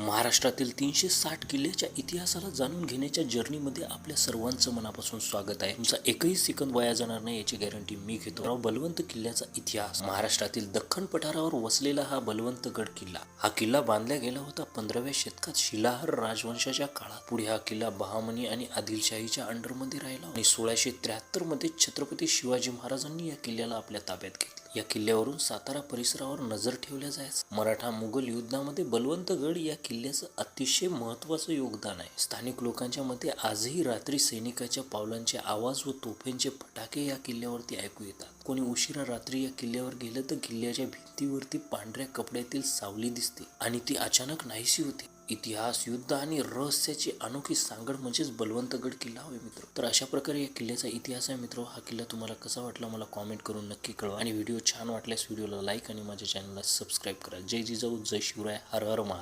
महाराष्ट्रातील तीनशे साठ किल्ल्याच्या इतिहासाला जाणून घेण्याच्या जर्नीमध्ये आपल्या सर्वांचं मनापासून स्वागत आहे. तुमचा एकही सेकंद वाया जाणार नाही याची गॅरंटी मी घेतो. राव बलवंत किल्ल्याचा इतिहास. महाराष्ट्रातील दख्खन पठारावर वसलेला हा बलवंतगड किल्ला. हा किल्ला बांधला गेला होता पंधराव्या शतकात. शिलाहार राजवंशाच्या काळात. पुढे हा किल्ला बहामनी आणि आदिलशाहीच्या अंडरमध्ये राहिला आणि सोळाशे त्र्याहत्तरमध्ये छत्रपती शिवाजी महाराजांनी या किल्ल्याला आपल्या ताब्यात घेतला. या किल्ल्यावरून सातारा परिसरावर नजर ठेवल्या जायचं. मराठा मुघल युद्धामध्ये बलवंतगड या किल्ल्याचं अतिशय महत्वाचं योगदान आहे. स्थानिक लोकांच्या मते आजही रात्री सैनिकाच्या पावलांचे आवाज व तोफेंचे फटाके या किल्ल्यावरती ऐकू येतात. कोणी उशिरा रात्री या किल्ल्यावर गेलं तर किल्ल्याच्या भिंतीवरती पांढऱ्या कपड्यातील सावली दिसते आणि ती अचानक नाहीशी होते. इतिहास युद्ध आणि रहस्याची अनोखी सांगड म्हणजेच बलवंतगड किल्ला होय मित्र. तर अशा प्रकारे या किल्ल्याचा इतिहास आहे मित्र. हा किल्ला तुम्हाला कसा वाटला मला कॉमेंट करून नक्की कळवा. आणि व्हिडिओ छान वाटल्यास व्हिडिओला लाईक आणि माझ्या चॅनलला सबस्क्राईब करा. जय जिजाऊ जय शिवराय हर हर महा